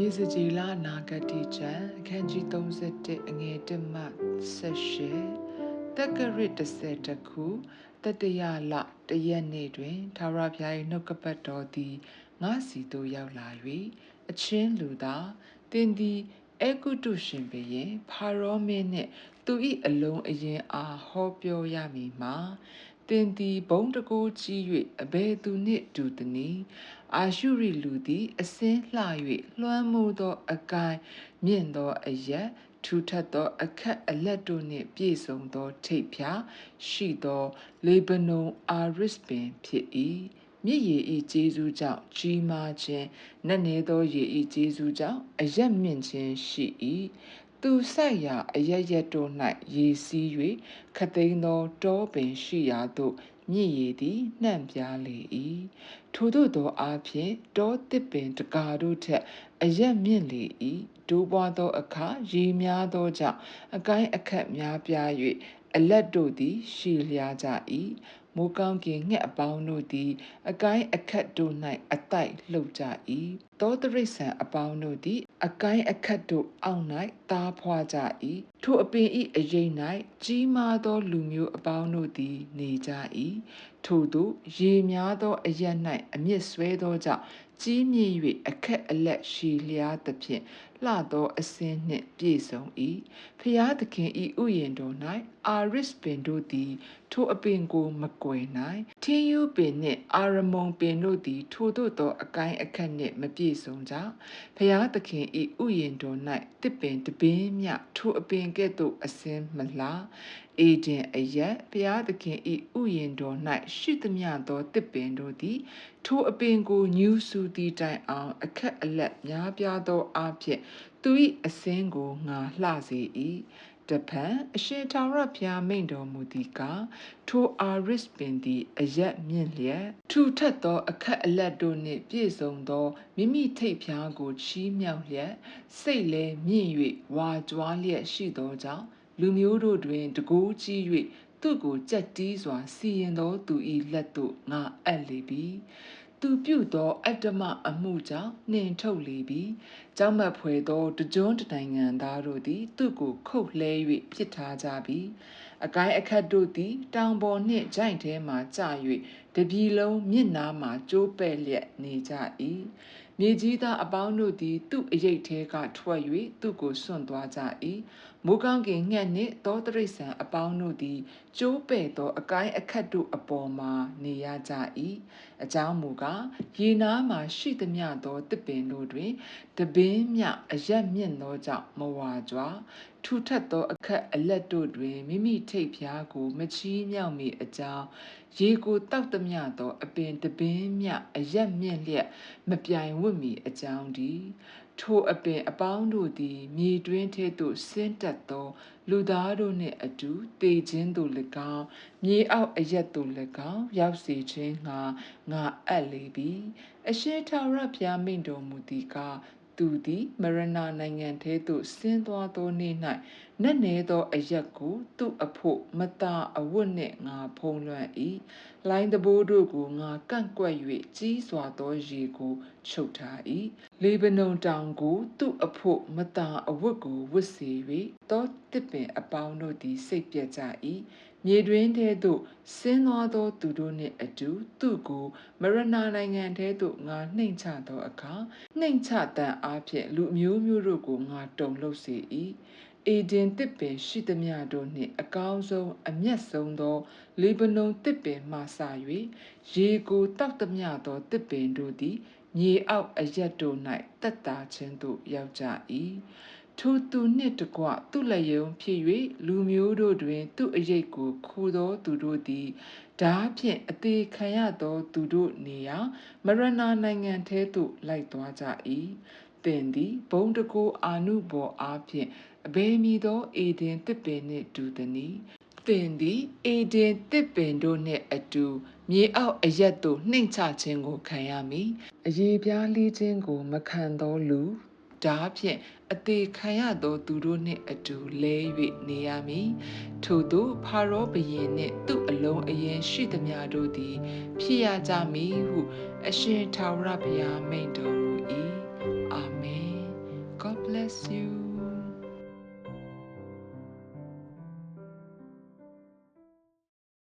ရေစကြည်လာနာဂတိချံအခန်းကြီး31အငယ်1မှ18တက္ကရစ်30တခုတတရလတရက်နေ့တွင်သာရဖျား၏နှုတ်ကပတ်တော်သည်ငါစီသို့ရောက်လာ၍အချင်းလူသာတင်သည်အေကုတုရှင်ဘရင်ဖာရောမင်းနှင့်သူ၏အလုံးအရင်အားဟောပြောရမည်မှာ တင်သည်ဘုံတကိုးကြီး၍အဘယ်သူနှင့်တူသည်။အာရှုရိလူသည်အစင်းလှ၍လွှမ်းမိုးသောအကိုင်မြင့်သောအရက်ထူထပ်သောအခက်အလက်တို့နှင့်ပြည့်စုံသောထိပ်ဖြာရှိသောလေဘနုန်အာရစ်ပင်ဖြစ်၏မြစ်ရည်ဤကျေးဇူးကြောင့်ကြီးမားခြင်းနက်နေသောရည်ဤကျေးဇူးကြောင့်အရက်မြင့်ခြင်းရှိ၏ သူဆိုင်ရာအရရက်တို့၌ရေစီး၍ခသိန်းသောတောပင်ရှိရာသို့မြင့်ရည်သည်နှံ့ပြားလေ၏ထို့သောအားဖြင့်တောတစ်ပင်တကာတို့ထက်အရက်မြင့်လေ၏ဒိုးပွားသောအခါရေများသောကြောင့်အကိုင်းအခက်များပြား၍အလက်တို့သည်ရှည်လျားကြ၏မိုးကောင်းကင်ငှက်အပေါင်းတို့သည် အကိုင်းအခက်တို့၌အတိုက်လှုပ်ကြ၏ တောတရိษံအပေါင်းတို့သည် အကိုင်းအခက်တို့အောက်၌တားဖွာကြ၏ထိုအပင်ဤအရေး၌ကြီးမားသောလူမျိုးအပေါင်းတို့သည် နေကြ၏ထို့သို့ရေများသောအရက်၌အမြင့်ဆွဲသောကြောင့်ကြီးမြင့်၍အခက်အလက်ရှည်လျားသဖြင့်လှသောအစင်းနှင့်ပြည့်စုံ၏ဖျားသခင်ဤဥယျင်တော်၌အာရစ်ပင်တို့သည် ထိုအပင်ကိုမကွယ်နိုင်ထင်းယူပင်နှင့်အာရမုံပင်တို့သည် ထိုသို့သောအကိုင်းအခက်နှင့်မပြည့်စုံကြဖျားသခင်ဤဥယျင်တော်၌တစ်ပင်တပင်းမြထိုအပင်ကဲ့သို့အစင်းမလှအေဒင်အရက်ဘုရားသခင်ဤဥယျင်တော်၌ရှိသမျှသောတစ်ပင်တို့သည် ထိုအပင်ကိုညူးဆူသည့်တိုင်အောင်အခက်အလက်များပြားသောအဖြစ်သူ၏အစင်းကိုငါလှစေ၏တပံအရှင်ထာဝရဘုရားမိန့်တော်မူသည်ကားထိုအာရစ်ပင်သည်အရက်မြင့်လျက်ထူထပ်သောအခက်အလက်တို့နှင့်ပြည့်စုံသောမိမိထိပ်ဖျားကိုချီးမြှောက်လျက်စိတ်လည်းမြင့်၍ဝါကြွားလျက်ရှိသောကြောင့် လူမျိုးတို့တွင်တကိုးကြီး၍သူ့ကိုကြက်တီးစွာစီရင်သောသူ၏လက်သို့ငါအပ်လေပြီသူပြုသောအတ္တမအမှုကြောင့်နှင်ထုတ်လေပြီ။ကြောက်မက်ဖွယ်သောတကြွတနိုင်ငံသားတို့သည် သူ့ကိုခုတ်လှဲ၍ပြစ်ထားကြပြီ။အကိုင်းအခတ်တို့သည် တောင်ပေါ်နှင့်ကြိုင်ထဲမှကျ၍တပြီလုံးမြင့်နားမှကျိုးပဲ့လျက်နေကြ၏။မြေကြီးသားအပေါင်းတို့သည် သူ့အရေးထဲကထွက်၍သူ့ကိုစွန့်သွားကြ၏ မိုးကောင်းကင်ငှက်နှင့်သောတရိษံအပေါင်းတို့သည်ကျိုးပဲ့သောအကိုင်းအခက်တို့အပေါ်မှာနေရကြ၏အကြောင်းမူကားရေနားမှရှိသမျှသောတစ်ပင်တို့တွင်တပင်းမြအရက်မြင့်သောကြောင့်မဝါကြွားထူထပ်သောအခက်အလက်တို့တွင်မိမိထိပ်ဖျားကိုမချီးမြှောက်မိအကြောင်းရေကိုတောက်သမျှသော အပင်တပင်းမြအရက်မြင့်လျက်မပြိုင်ဝတ်မီအကြောင်းဒီ ထိုအပင်အပေါင်းတို့သည်မြေတွင်းထဲသို့ဆင်းတက်သော လူသားတို့နှင့်အတူတေခြင်းသို့၎င်းမြေအောက်အရက်သို့၎င်းရောက်စေခြင်းငါငါအပ်လေပြီအရှိထာဝရဘုရားမိန့်တော်မူသည်ကား သူသည်မရဏနိုင်ငံထဲသို့ဆင်းသွားသောနေ့၌နက်နဲသောအရက်ကိုသူ့အဖို့မတာအဝတ်နှင့်ငါဖုံးလွှမ်း၏လိုင်းတဘိုးတို့ကိုငါကန့်ကွက်၍ကြီးစွာသောရေကိုချုပ်ထား၏လေဗနုန်တောင်ကိုသူ့အဖို့မတာအဝတ်ကိုဝတ်စေ၍ သောတစ်ပင်အပေါင်းတို့သည်စိတ်ပြက်ကြ၏မြေတွင်ထဲသို့ဆင်းသွားသောသူတို့နှင့်အတူသူ့ကိုမရဏနိုင်ငံထဲသို့ငါနှိမ်ချသောအခါနှိမ်ချတန်အားဖြင့်လူမျိုးမျိုးတို့ကိုငါတုံလှုပ်စေ၏အေဒင်တစ်ပင်ရှိသမျှတို့နှင့်အကောင်းဆုံးအမျက်ဆုံးသောလေဗနုန်တစ်ပင်မှစ၍ရေကိုတောက်သမျှသောတစ်ပင်တို့သည်မြေအောက်အရက်တို့၌တက်တာခြင်းသို့ရောက်ကြ၏ ထိုသူနှင့်တကွသူ့လက်ယုံဖြစ်၍လူမျိုးတို့တွင် သူ့အရေးကိုခိုသောသူတို့သည်ဓာဖြင့်အသေးခံရသောသူတို့နေရာမရဏနိုင်ငံထဲသို့လိုက်သွားကြ၏ပင်သည်ဘုံတကိုအာနုဘော်အားဖြင့်အဘယ်မည်သောအေဒင်တစ်ပင်နှင့်တူသည်။ပင်သည်အေဒင်တစ်ပင်တို့နှင့်အတူမြေအောက်အရက်သို့နှိမ်ချခြင်းကိုခံရမည်။အရေးပြားလေးခြင်းကိုမခံသောလူ ဒါဖြင့်အသေးခံရသောသူတို့နှင့်အတူလဲ၍နေရမည်ထို့သောဖာရောဘုရင်နှင့်သူ့အလုံးအရင်ရှိသမျှတို့သည် ဖြစ်ရကြမည်ဟု အရှင်ထာဝရဘုရားမိန့်တော်မူ၏